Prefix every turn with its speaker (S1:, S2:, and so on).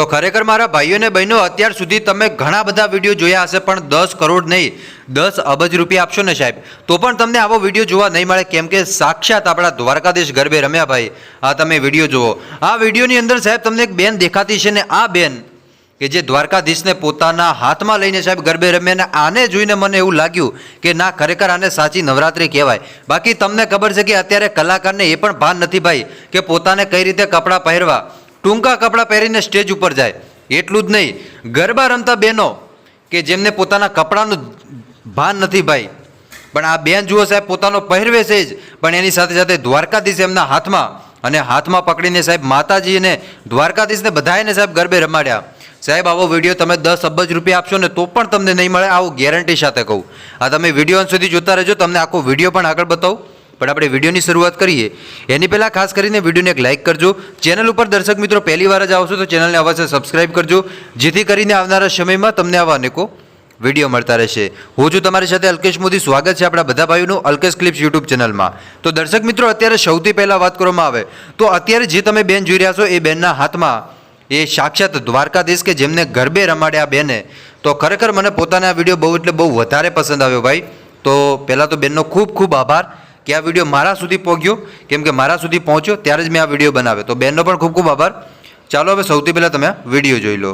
S1: તો ખરેખર મારા ભાઈઓ અને બહેનો, અત્યાર સુધી તમે ઘણા બધા વીડિયો જોયા હશે, પણ દસ કરોડ નહીં, દસ અબજ રૂપિયા આપશો ને સાહેબ? તો પણ તમને આવો વીડિયો જોવા નહીં મળે, કેમ કે સાક્ષાત આપણા દ્વારકાધીશ ગરબે રમ્યા ભાઈ, આ તમે વીડિયો જુઓ. આ વિડીયોની અંદર સાહેબ તમને એક બેન દેખાતી છે ને આ બેન, કે જે દ્વારકાધીશને પોતાના હાથમાં લઈને સાહેબ ગરબે રમ્યા ને આને જોઈને મને એવું લાગ્યું કે ના, ખરેખર આને સાચી નવરાત્રિ કહેવાય. બાકી તમને ખબર છે કે અત્યારે કલાકારને એ પણ ભાન નથી ભાઈ, કે પોતાને કઈ રીતે કપડાં પહેરવા. ટૂંકા કપડાં પહેરીને સ્ટેજ ઉપર જાય. એટલું જ નહીં. ગરબા રમતા બહેનો કે જેમને પોતાના કપડાનું ભાન નથી ભાઈ. પણ આ બેન જુઓ સાહેબ, પોતાનો પહેરવેશ જ. પણ એની સાથે સાથે દ્વારકાધીશ એમના હાથમાં અને હાથમાં પકડીને સાહેબ માતાજી અને દ્વારકાધીશને બધાને સાહેબ ગરબે રમાડ્યા. સાહેબ, આવો વીડિયો તમે દસ અબજ રૂપિયા આપશો ને તો પણ તમને નહીં મળે, આવું ગેરંટી સાથે કહું. આ તમે વીડિયો સુધી જોતા રહેજો, તમને આખો વીડિયો પણ આગળ બતાવું. પણ આપણે વિડીયોની શરૂઆત કરીએ. એની પહેલાં ખાસ કરીને વિડીયોને એક લાઇક કરજો. ચેનલ ઉપર દર્શક મિત્રો પહેલી વાર જ આવશો તો ચેનલને અવશ્ય સબસ્ક્રાઇબ કરજો. જેથી કરીને આવનારા સમયમાં તમને આવા અનેકો વીડિયો મળતા રહેશે. હું છું તમારી સાથે અલ્કેશ મોદી. સ્વાગત છે આપણા બધા ભાઈઓનું અલ્કેશ ક્લિપ્સ યુટ્યુબ ચેનલમાં. તો દર્શક મિત્રો, અત્યારે સૌથી પહેલાં વાત કરવામાં આવે તો અત્યારે જે તમે બેન જોઈ રહ્યા છો એ બેનના હાથમાં એ સાક્ષાત દ્વારકાધીશ કે જેમને ગરબે રમાડ્યા બેને. તો ખરેખર મને પોતાના વીડિયો બહુ એટલે બહુ વધારે પસંદ આવ્યો ભાઈ. તો પહેલાં તો બેનનો ખૂબ ખૂબ આભાર. કે આ વીડિયો મારા સુધી પહોંચ્યો? કેમ કે મારા સુધી પહોંચ્યો, ત્યારે જ મેં આ વીડિયો બનાવ્યો. તો બહેનનો પણ ખૂબ ખૂબ આભાર. ચાલો હવે સૌથી પહેલાં તમે વીડિયો જોઈ લો.